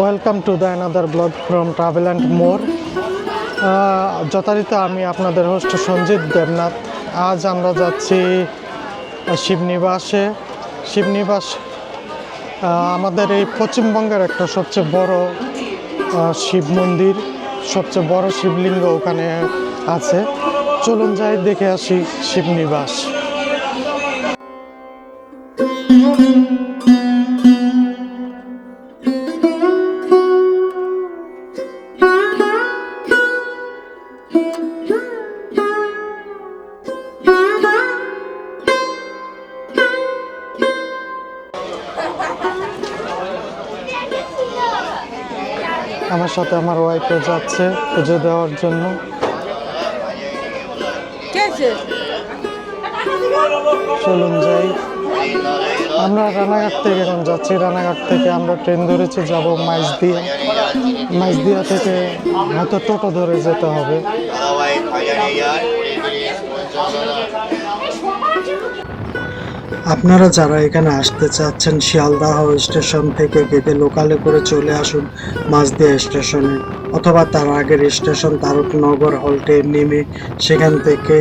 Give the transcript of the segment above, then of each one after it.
Welcome to the another blog from travel and more যথারীতি আমি আপনাদের হোস্ট সঞ্জিত দেবনাথ। আজ আমরা যাচ্ছি শিবনিবাসে। শিবনিবাস আমাদের এই পশ্চিমবঙ্গের একটা সবচেয়ে বড় শিব মন্দির, সবচেয়ে বড় শিবলিঙ্গ ওখানে আছে। চলুন যাই, দেখে আসি শিবনিবাস। আমার সাথে আমার ওয়াইফও যাচ্ছে পুজো দেওয়ার জন্য। চলুন যাই। আমরা রানাঘাট থেকে এখন যাচ্ছি। রানাঘাট থেকে আমরা ট্রেন ধরেছি যাব মাইজদিয়া। মাইজদিয়া থেকে হয়তো টোটো ধরে যেতে হবে। আপনারা যারা এখানে আসতে চাচ্ছেন, শিয়ালদাহ স্টেশন থেকে গেটে লোকালে করে চলে আসুন মাঝদিয়া স্টেশনে। অথবা তার আগের স্টেশন তারকনগর হল্টে নেমে সেখান থেকে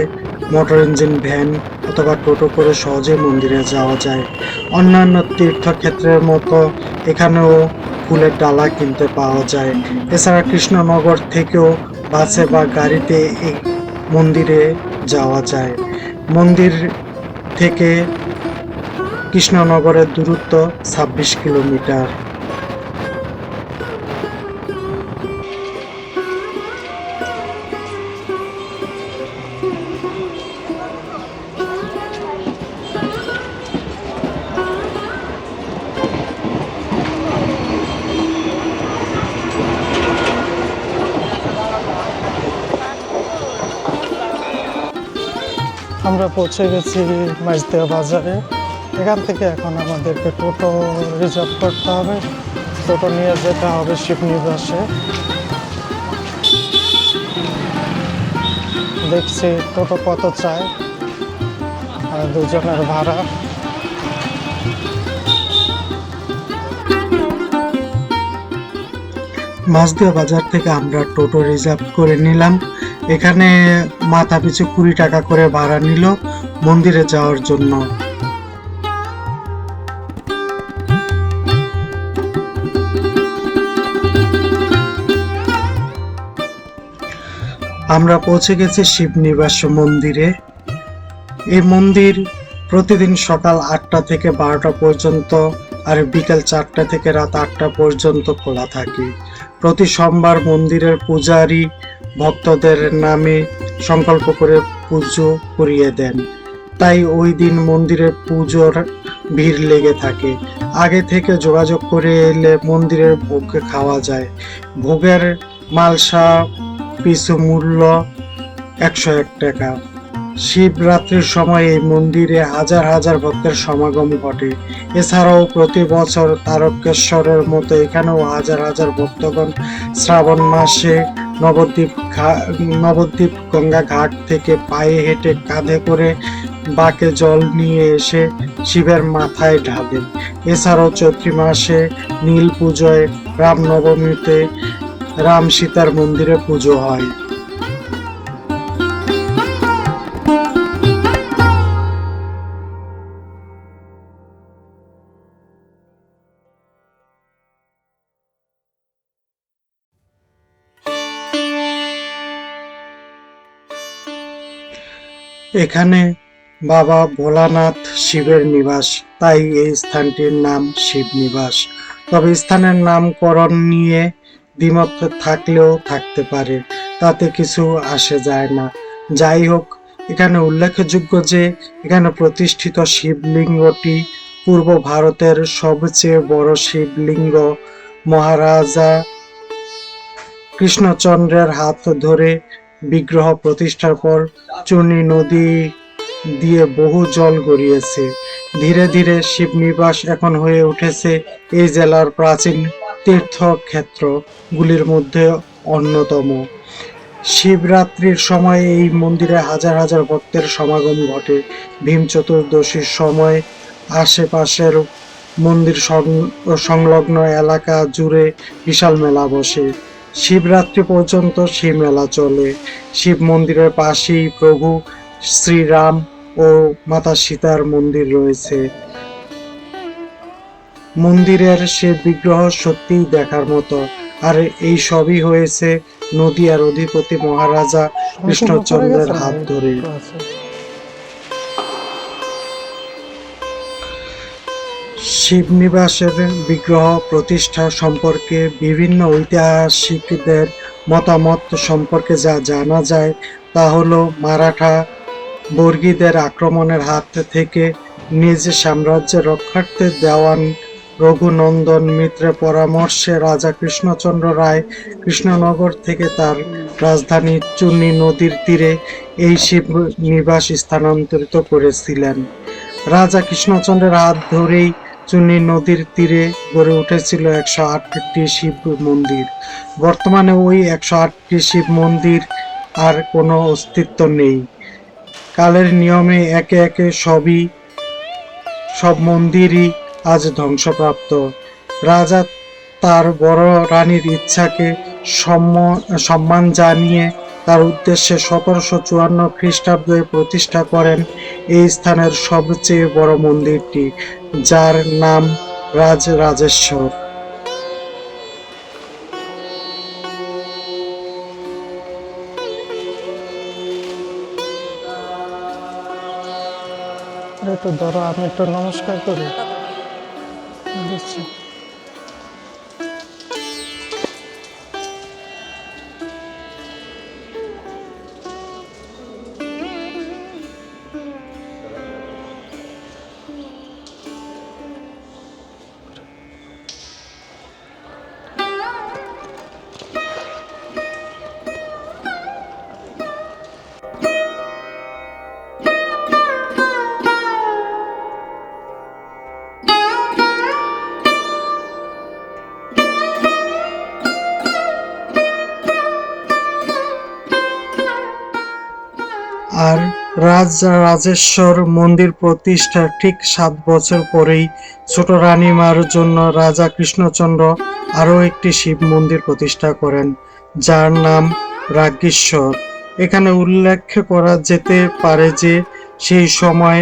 মোটর ইঞ্জিন, ভ্যান অথবা টোটো করে সহজে মন্দিরে যাওয়া যায়। অন্যান্য তীর্থক্ষেত্রের মতো এখানেও ফুলের ডালা কিনতে পাওয়া যায়। এছাড়া কৃষ্ণনগর থেকেও বাসে বা গাড়িতে এই মন্দিরে যাওয়া যায়। মন্দির থেকে কৃষ্ণনগরের দূরত্ব ছাব্বিশ কিলোমিটার। আমরা পৌঁছে গেছি মাইজদিয়া বাজারে। এখান থেকে এখন আমাদেরকে টোটো রিজার্ভ করতে হবে। টোটো নিয়ে যেতে হবে শিবনিবাসে দেখছি টোটো কত চায়। আর দুজনের ভাড়া। মাছদিয়া বাজার থেকে আমরা টোটো রিজার্ভ করে নিলাম। এখানে মাথা পিছু কুড়ি টাকা করে ভাড়া নিল। মন্দিরে যাওয়ার জন্য। আমরা পৌঁছে গেছি শিবনিবাস মন্দিরে। এই মন্দির প্রতিদিন সকাল আটটা থেকে বারোটা পর্যন্ত আর বিকাল চারটা থেকে রাত আটটা পর্যন্ত খোলা থাকে। প্রতি সোমবার মন্দিরের পূজারী ভক্তদের নামে সংকল্প করে পুজো করিয়ে দেন। তাই ওই দিন মন্দিরে পুজোর ভিড় লেগে থাকে। আগে থেকে যোগাযোগ করে এলে মন্দিরের ভোগ খাওয়া যায়। ভোগের মালসা পিছু মূল্য একশো এক টাকা। শিবরাত্রির সময় এই মন্দিরে হাজার হাজার ভক্তের সমাগম ঘটে। এছাড়াও প্রতি বছর তারকেশ্বরের মতো এখানেও হাজার হাজার ভক্তগণ শ্রাবণ মাসে নবদ্বীপ নবদ্বীপ গঙ্গা ঘাট থেকে পায়ে হেঁটে কাঁধে করে বাকে জল নিয়ে এসে শিবের মাথায় ঢালেন এছাড়াও চৈত্রী মাসে নীল পুজোয় রামনবমীতে রাম সীতার মন্দিরে পুজো হয়। এখানে বাবা ভোলানাথ শিবের নিবাস, তাই এই স্থানটির নাম শিব নিবাস। তবে স্থানের নামকরণ নিয়ে দ্বিমত থাকলেও থাকতে পারে, তাতে কিছু আসে যায় না। যাই হোক, এখানে উল্লেখযোগ্য যে, এখানে প্রতিষ্ঠিত শিবলিঙ্গটি পূর্ব ভারতের সবচেয়ে বড় শিবলিঙ্গ। মহারাজা কৃষ্ণচন্দ্রের হাত ধরে বিগ্রহ প্রতিষ্ঠার পর চূর্ণী নদী দিয়ে বহু জল গড়িয়েছে। ধীরে ধীরে শিবনিবাস এখন হয়ে উঠেছে এই জেলার প্রাচীন তীর্থক্ষেত্রগুলির মধ্যে অন্যতম। শিবরাত্রির সময় এই মন্দিরে হাজার হাজার ভক্তের সমাগম ঘটে। ভীম চতুর্দশীর সময় আশেপাশের মন্দির সংলগ্ন এলাকা জুড়ে বিশাল মেলা বসে। শিবরাত্রি পর্যন্ত সেই মেলা চলে। শিব মন্দিরের পাশেই প্রভু শ্রীরাম ও মাতা সীতার মন্দির রয়েছে। মন্দিরের সে বিগ্রহ সত্যিই দেখার মতো। আর এই সবই হয়েছে নদিয়ার অধিপতি মহারাজা কৃষ্ণচন্দ্রের হাত ধরে। শিবনিবাসের বিগ্রহ প্রতিষ্ঠা সম্পর্কে বিভিন্ন ঐতিহাসিকদের মতামত সম্পর্কে যা জানা যায় তা হলো মারাঠা বর্গীদের আক্রমণের হাত থেকে নিজ সাম্রাজ্য রক্ষার্থে দেওয়ান রঘুনন্দন মিত্রের পরামর্শে রাজা কৃষ্ণচন্দ্র রায় কৃষ্ণনগর থেকে তার রাজধানী চুন্নি নদীর তীরে এই শিব নিবাস স্থানান্তরিত করেছিলেন। রাজা কৃষ্ণচন্দ্রের হাত ধরেই চুন্নি নদীর তীরে গড়ে উঠেছিল একশো আটটি শিব মন্দির। বর্তমানে ওই একশো আটটি শিব মন্দির আর কোনো অস্তিত্ব নেই। কালের নিয়মে একে একে সবই, সব মন্দিরই আজ ধ্বংসপ্রাপ্ত। রাজা তার বড় রানীর ইচ্ছাকে সম্মান জানিয়ে তার উদ্দেশ্যে সতেরোশো চুয়ান্ন খ্রিস্টাব্দে প্রতিষ্ঠা করেন এই স্থানের সবচেয়ে বড় মন্দিরটি, যার নাম রাজ রাজেশ্বর একটু ধরো আমি একটু নমস্কার করি। দিচ্ছি আর রাজ রাজেশ্বর মন্দির প্রতিষ্ঠার ঠিক সাত বছর পরেই ছোট রানীমার জন্য রাজা কৃষ্ণচন্দ্র আরও একটি শিব মন্দির প্রতিষ্ঠা করেন, যার নাম রাজ্ঞেশ্বর এখানে উল্লেখ করা যেতে পারে যে সেই সময়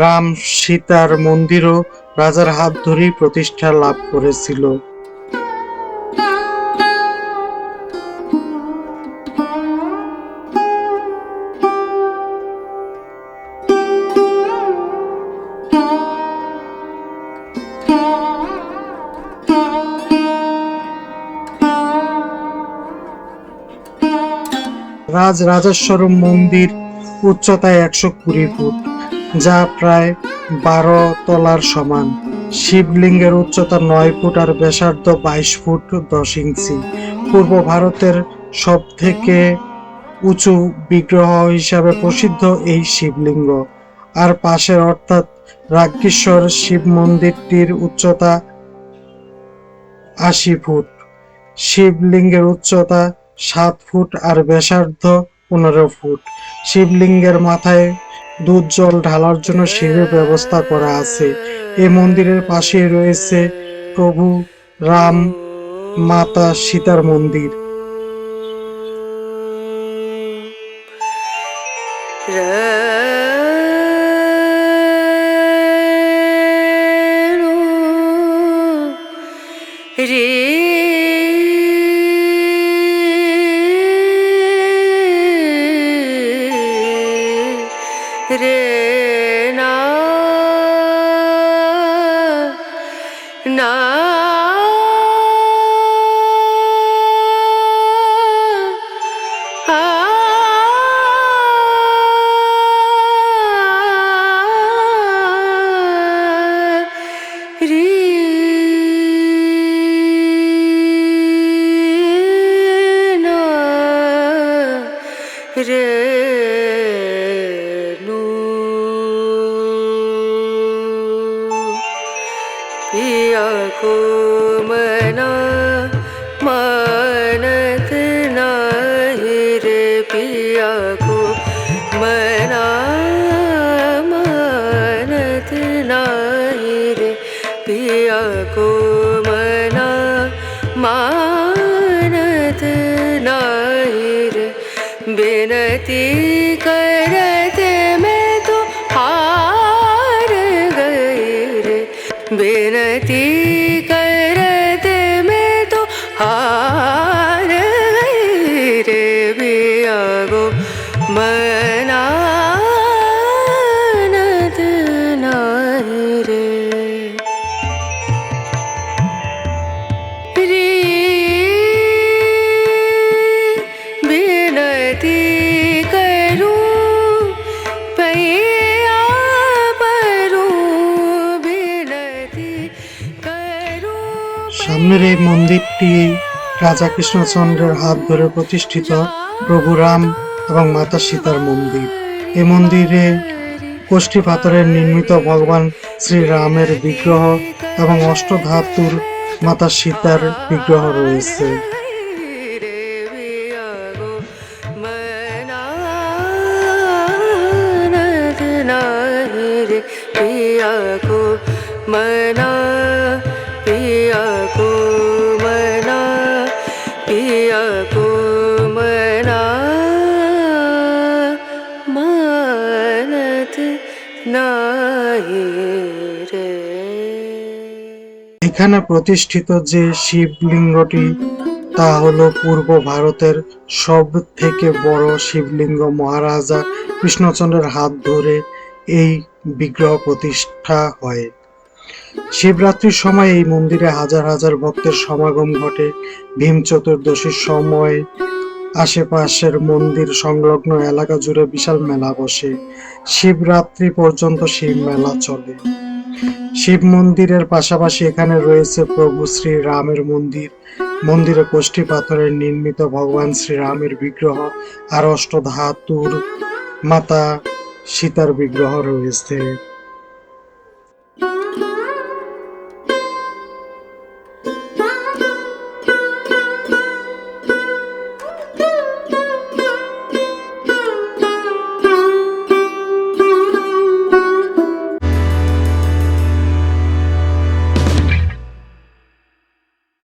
রাম সীতার মন্দিরও রাজার হাত ধরেই প্রতিষ্ঠা লাভ করেছিল। রাজ রাজেশ্বর মন্দির উচ্চতায় একশো কুড়ি ফুট, যা প্রায় বারো তলার সমান। শিবলিঙ্গের উচ্চতা নয় ফুট আর ব্যাসার্ধ বাইশ ফুট দশ ইঞ্চি। পূর্ব ভারতের সব থেকে উঁচু বিগ্রহ হিসাবে প্রসিদ্ধ এই শিবলিঙ্গ। আর পাশের অর্থাৎ রাজ্ঞেশ্বর শিব মন্দিরটির উচ্চতা আশি ফুট। শিবলিঙ্গের উচ্চতা সাত ফুট আর ব্যাসার্ধ পনেরো ফুট। শিবলিঙ্গের মাথায় দুধ জল ঢালার জন্য সিঁড়ির ব্যবস্থা করা আছে। এই মন্দিরের পাশে রয়েছে প্রভু রাম মাতা সীতার মন্দির। রে विनती এই মন্দিরটি রাজা কৃষ্ণচন্দ্রের হাত ধরে প্রতিষ্ঠিত প্রভু রাম এবং মাতা সীতার মন্দির। এ মন্দিরে কোষ্ঠী পাথরের নির্মিত ভগবান শ্রীরামের বিগ্রহ এবং অষ্টধাতুর মাতা সীতার বিগ্রহ রয়েছে। मना এখানে প্রতিষ্ঠিত যে শিবলিঙ্গটি, তা হলো পূর্ব ভারতের সব থেকে বড় শিবলিঙ্গ মহারাজা কৃষ্ণচন্দ্রের হাত ধরে এই বিগ্রহ প্রতিষ্ঠা হয়। শিবরাত্রির সময় এই মন্দিরে হাজার হাজার ভক্তের সমাগম ঘটে। ভীম চতুর্দশীর সময় আশেপাশের মন্দির সংলগ্ন এলাকা জুড়ে বিশাল মেলা বসে। শিবরাত্রি পর্যন্ত শিব মেলা চলে। শিব মন্দিরের পাশাপাশি এখানে রয়েছে প্রভু শ্রী রামের মন্দির। মন্দিরে কোষ্ঠী পাথরের নির্মিত ভগবান শ্রীরামের বিগ্রহ আর অষ্টধাতুর মাতা সীতার বিগ্রহ রয়েছে।